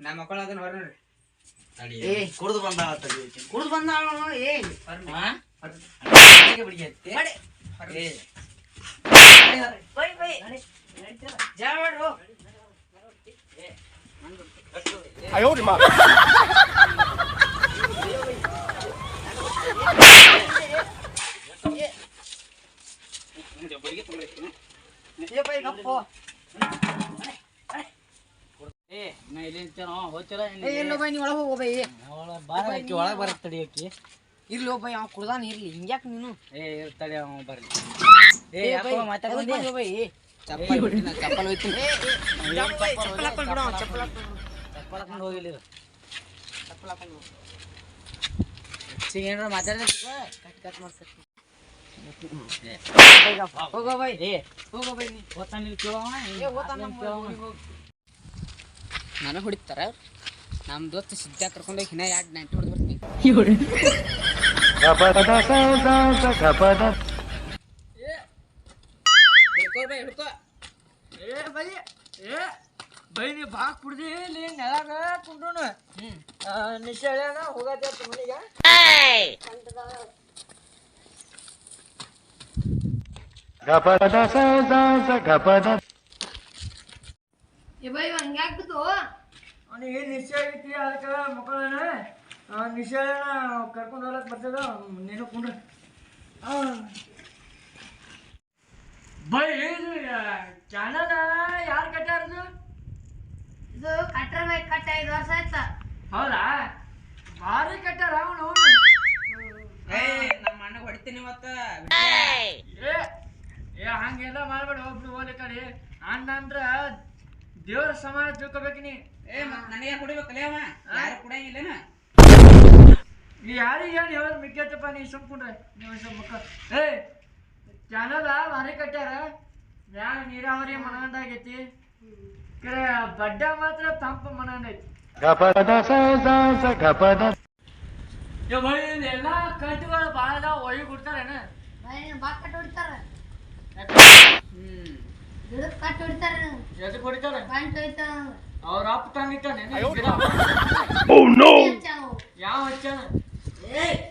ನಮ್ಮ ಮಕ್ಕಳು ಅದನ್ನ ಹೊರ ನೋಡ್ರಿ ಕುಡ್ದು ಬಂದ ಕುಡ್ದು ಬಂದ ಏ, ಮಾಡಿ. ಹೋಗ್ತಿಲ್ಲ ಏ, ಎಲ್ಲೋ ಬೈ, ನೀ ಒಳಗ್ ಹೋಗು ಬೈ. ಬಾರ ಆಕಿ ಒಳಗೆ ಬರತ್ತೆ ತಡಿ ಆಕಿ. ಇರ್ಲಿ ಹೋಗ್ ಬೈ, ಅವ ಕುಡ್ದಾನ ಇರ್ಲಿ. ಹಿಂಗ್ಯಾಕೆ ನೀನು? ಏ ಇರ್ತಾಳೆ ಅವ ಬರ್ಲಿ. ಏ ಏ, ಚಪ್ಪಲ್ ಹಾಕೊಂಡ್ ಹೋಗಿಲ್ಲ. ಚಪ್ಪಲ್ ಏನಾರ ಮಾತಾಡಿದ್ರೆ ಕಟ್ ಕಟ್ ಮಾಡ್ಸಕ್. ಹೋಗೋ ಬೈ. ಏ ಹೋಗೋ ಬೈ ನೀ. ಓದ್ತಾನ. ನನಗೆ ಹೊಡಿತಾರ? ನಮ್ಮ ದೋಸ್ತ ಸಿದ್ಧ ಕರ್ಕೊಂಡೋಗಿ ಹಿನ ಎರಡು ನೈಂಟಿ ಹೊಡೆದು ಬರ್ತೀನಿ. ಬೈ ನೀ ಬಾ ಕುಡ್ದಿ ಇಲ್ಲಿ ನೆಲಗ ಕುಂಡ್ರುನು. ನಿಶಾಳ್ಯಾನ ಹೋಗತ್ತೆ ಮನೆಗೆ. ಅವನಿಗೆ ನಿಶ್ಚಯ ಐತಿ ಅದಕ್ಕೆ ಮಕ್ಕಳನ್ನ? ನಿಶಾಳ್ಯಾನ ಕರ್ಕೊಂಡು ಹೋಗಕ್ ಬರ್ತದ ನೀನು ಕುಂಡ್ರ. ಬೈ ಚಾನಲ್ ಯಾರು ಕಟ್ಟಾರದು ಇದು ಕಟ್ಟರ ಕಟ್ಟ ಐದು ವರ್ಷ ಆಯ್ತ? ಹೌದಾ? ಭಾರಿ ಕಟ್ಟಾರ ಅವನು. ಏ ನಮ್ಮ ಅಣ್ಣ ಹೊಡಿತೀನಿ ಇವತ್ತ. ಏ ಏ ಹಂಗೆಲ್ಲ ಮಾಡ್ಬೇಡ ಒಬ್ರು ಹೋಗ್ಲಿ ಕಡೆ ಅಣ್ಣ ಅಂದ್ರ ದೇವ್ರ ಸಮಾನ ತಿಳ್ಕೊಬೇಕು ನೀ. ಏ ಮತ್ ನನಗೆ ಕುಡಿಬೇಕಲ್ಲ ಅವ? ಯಾರು ಕುಡಿಯಂಗಿಲ್ಲನ ನೀ ಯಾರಿಗೆ ಏನು ಹೇಳೋದು ಮಿಕ್ಕತ್ತಪ್ಪ ನೀ ಸುಮ್ಕೊಂಡ್ರೆ. ನೀವು ಸ್ವಲ್ಪ ಮಕ್ಕ ಏ ಚಾನಲ್ ಭಾರಿ ಕಟ್ಟ್ಯಾರ. ಮ್ಯಾಗ ನೀರಾವರಿ ಮನಗಂಡಾಗೈತಿ. ಕರೆ ಬಡ್ಡ ಮಾತ್ರ ತಂಪ ಮನಗಂಡೈತಿ ಎಲ್ಲ ಕಟ್ಟುಗಳು ಭಾಳ ಅದಾವ ಒಯ್ಯಿ ಕೊಡ್ತಾರೇನ ಬೈ ಬಾ ಕಟ್ ಹೊಡಿತಾರ. ಹ್ಮ್. ಗಿಡಕ್ ಕಟ್ ಹೊಡಿತಾರ. ಎದಕ್ಕೆ ಹೊಡಿತಾರೆ? ಗಂಟು ಹೋಯ್ತಾರ ಅವ್ರ ಅಪ್ಪ ತಂದಿಟ್ಟಾನೆ ಯಾವ ಹಚ್ಚಾನ ಆಗಾಡು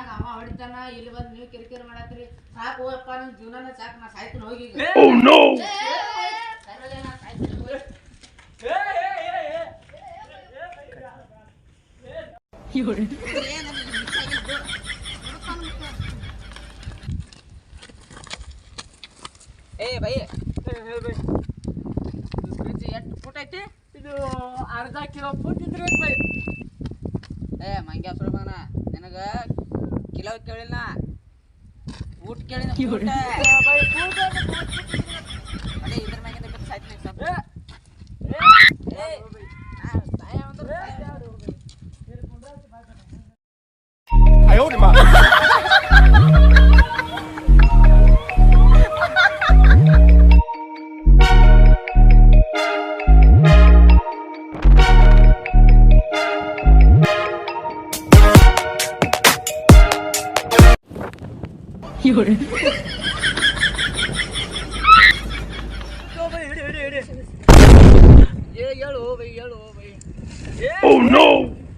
ಮನ್ಯಾಗ ಅವ ಹೊಡಿತಾನ ಇಲ್ಲಿ ಬಂದು ನೀವು ಕಿರಿಕಿರಿ ಮಾಡತ್ರಿ ಸಾಕು ಹೋಗಪ್ಪ ನಿಮ್ ಜೀವನನ ಸಾಕು ನಾ ಸಾಯ್ತೀನಿ ಹೋಗಿ ಈಗ. ಸರಳ ನಾ ಸಾಯ್ತೀನಿ ಹೋಗಿ. ಏ ಬೈ ಫ್ರಿಜ್ ಎಷ್ಟು ಫುಟ್ ಐತಿ ಇದು ಅರ್ಧ ಕಿಲೋ ಫುಟ್ ಇದ್ರೆ ಬೈ ಏ ಮಂಗ್ಯ ಸುಳ್ಳು ಮಗನ ನಿನಗ ಕಿಲೋ ಕೇಳಿಲ್ಲ. ಊಟ ಕೇಳಿನ ಊಟ ಅದೇ ಇದ್ರ ಮ್ಯಾಗಿಂದ ಸಾಯ್ತೀನಿ ಸ್ವಲ್ಪ.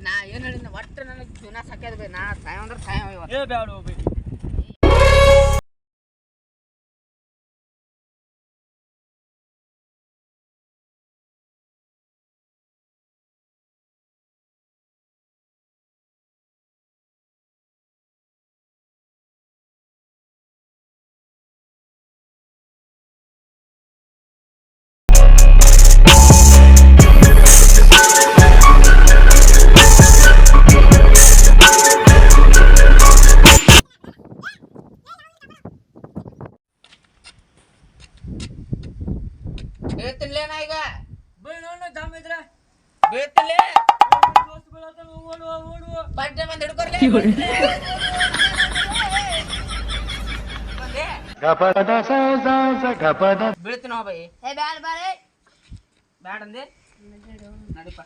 ನಾ ಏನ್ ಹೇಳಿನ ಒಟ್ಟು ನನಗೆ ಜೀವನ ಸಾಕ್ಯದ ಬೈ ನಾ ಸಾಯಂದ್ರ ಅಂದ್ರೆ ಸಾಯ ಇವತ್ತು ಏ ಬ್ಯಾಡ ಬೈ. ಓಡುವ ಬಡ್ಡೆ ಮಂದಿ ಹಿಡ್ಕೊರ್ಲೆ ಬಂದೆ ಬೀಳ್ತೀನಿ ಬೈ ಏ ಬ್ಯಾಡ ಬ್ಯಾಡ ಬ್ಯಾಡ ಅಂದೆ ನಡಿಪ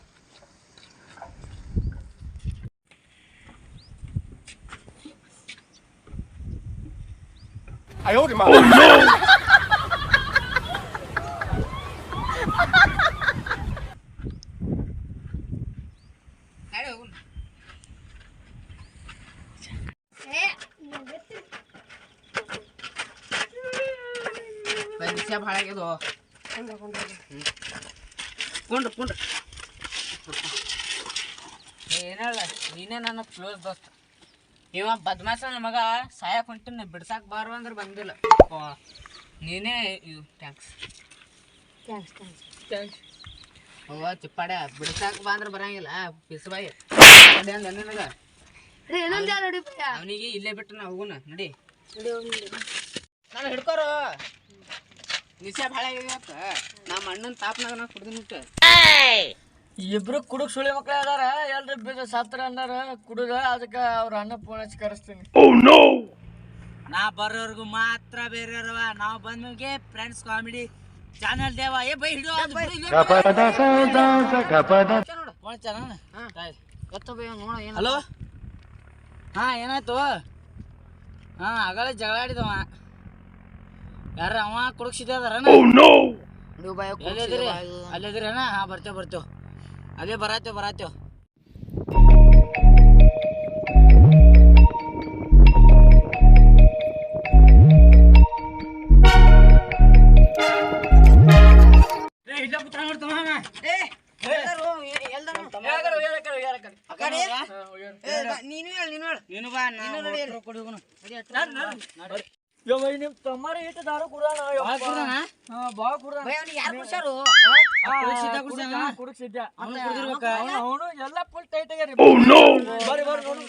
ನಡಿ ಹೋಗುನ್. ಏ ಬೈ, ವಿಷಯ ಭಾಳ ಆಗ್ಯದು. ಕುಂಡ್ರು ಕುಂಡ್ರು. ಏನಲ್ಲ ನೀನೇ ನನ್ನ ಕ್ಲೋಸ್ ದೋಸ್ತ. ಇವ ಬದ್ಮಾಸ ನನ್ನ ಮಗ ಸಾಯಕ್ ಹೊಂಟಿನ ಬಿಡ್ಸಾಕ್ ಬಾರು ಅಂದ್ರೆ ಬಂದಿಲ್ಲ. ಅಪ್ಪ, ನೀನೇ ಥ್ಯಾಂಕ್ಸ್ ಥ್ಯಾಂಕ್ಸ್ ಥ್ಯಾಂಕ್ಸ್ ಅವ್ವ ಚಿಪ್ಪಾಡೆ ಬಿಡ್ಸಾಕ್ ಬಾ ಅಂದ್ರೆ ಬರಂಗಿಲ್ಲ. ಪಿಸ್ಬಾಯಿ ನನಗ. ಅವನಿಗೆ ಇಲ್ಲೇ ಬಿಟ್ಟು ನಾ ಹೋಗುನ. ನಡಿ. ನೋಡಿ ನಾನು ಹಿಡ್ಕೋರು. ನಿಶ ಭಾಳ ಆಗ್ಯಾವತ್ತ ನಮ್ಮ ಅಣ್ಣನ ತಾಪ್ನಾಗ ನಾ ಕುಡ್ದಿನಿಟ್ಟು ಇಬ್ರು ಕುಡುಕ್ ಸುಳಿ ಮಕ್ಳು ಅದಾರ ಎಲ್ರು ಬೀಜ ಸತ್ರ ಅಂದಾರ ಕುಡುಗ ಅದಕ್ಕೆ ಅವ್ರ ಅಣ್ಣ ಫೋನ್ ಹಚ್ಚಿ ಕರೆಸ್ತೀನಿ. ನಾ ಬರೋರ್ಗು ಮಾತ್ರ ಬೇರೆಯವ್ರವ ನಾವು ಬಂದ್ಮಗೆ ಫ್ರೆಂಡ್ಸ್ ಕಾಮಿಡಿ ಚಾನಲ್ ದೇವ. ಏ ಬೈ ಹಿಡಿಯೋ ಹಲೋ ಹಾ. ಏನಾಯ್ತು? ಹಾ ಆಗಲೇ ಜಗಳ ಆಡಿದವ. ಯಾರ ಅವ ಕುಡುಕ್ಸಿದ್ದ ಅದಾರನ? ನೀವು ಬಾಯ್ ಎಲ್ಲಿದ್ರಿ ಅಲ್ಲಿದ್ರೇನ ಹಾ ಬರ್ತೇವೆ ಬರ್ತೇವೆ. ಅಲ್ಲೇ ಬರಾತೇವ್ ಬರಾತೇವ್ ಯವ್ವ ನಿಮ್ ತಮ್ಮಾರ ಇಟ್ಟು ದಾರು ಕುಡ್ದಾನ? ಹಾ ಬಾಳ ಕುಡ್ದಾನ ಬೈ ಅವ್ನಿಗೆ ಯಾರು ಕುಡ್ಸಾರು ಕುಡ್ಸಿದ್ದ ಕುಡ್ಸಾನ? ಕುಡಿಸಿದ್ದ ಅವ್ನು ಕುಡ್ದಿರ್ಬೇಕ ಅವನು ಎಲ್ಲ ಫುಲ್ ಟೈಟ್ ಆಗ್ಯಾರಿ ಬರ್ರಿ ಬರ್ರಿ ನೋಡು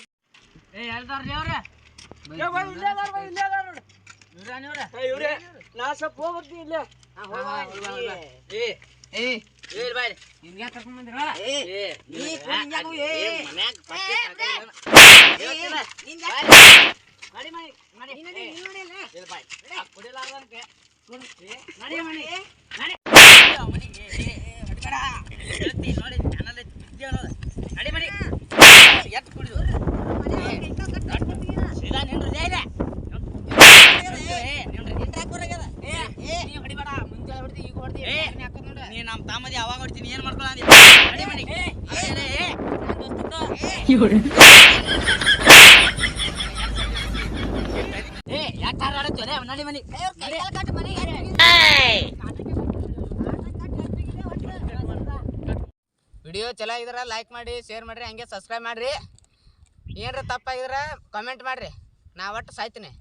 ಏ ಎಲ್ದಾರ್ರಿ ಅವ್ರ ಏ ಬೈ ಇಲ್ಲೇ ಅದಾರ ಬೈ ಇಲ್ಲೇ ಅದಾರ ನೋಡು ಇವ್ರ ಏ, ಇವ್ರೇ ನಾ ಸ್ವಲ್ಪ ಇಲ್ಲೇ ಏ ಏ ಏ ಬಾಯ್ ನಿನ್ಗೆ ಯಾಕೆ ಕರ್ಕೊಂಡ್ ಬಂದಿರ ಏ ಏ ಮನ್ಯಾಗ ಪತ್ತೆ ಸಾಕಾಗಿಲ್ಲ ನಡಿ ಮನೆ ನಡಿ. ಇಲ್ಲ ಬಾಯ್. ಕುಡಿಲಾರ್ದಂಗೆ. ನಡಿ. ಮಣಿ. ನಡಿ. ಮನೆಗೆ ಏ ಏ ಹೊಡಿಬೇಡ ಹೇಳ್ತಿ ನೋಡಿ ಚಾನಲ್ ಐತಿ ಅನ್ನೋದು. ನಡಿ ಮನೆ ಎತ್ತು ಕುಡಿದು. ಸೀದಾ ನಿಂಡ್ರು ಜೈ ಇದೆ ನೀ ನಮ್ಮ ತಾಮದಿ ಅವಾಗ ಹೊಡ್ತೀನಿ ಏನ್ ಮಾಡ್ಕೊಳ ನಡಿ ಮನೆಗೆ ವಿಡಿಯೋ ಚಲೋ ಆಗಿದ್ರ ಲೈಕ್ ಮಾಡಿ ಶೇರ್ ಮಾಡ್ರಿ ಹಂಗೆ ಸಬ್ಸ್ಕ್ರೈಬ್ ಮಾಡ್ರಿ. ಏನ್ರ ತಪ್ಪಾಗಿದ್ರ ಕಾಮೆಂಟ್ ಮಾಡ್ರಿ. ನಾ ಒಟ್ಟು ಸಾಯ್ತೀನಿ.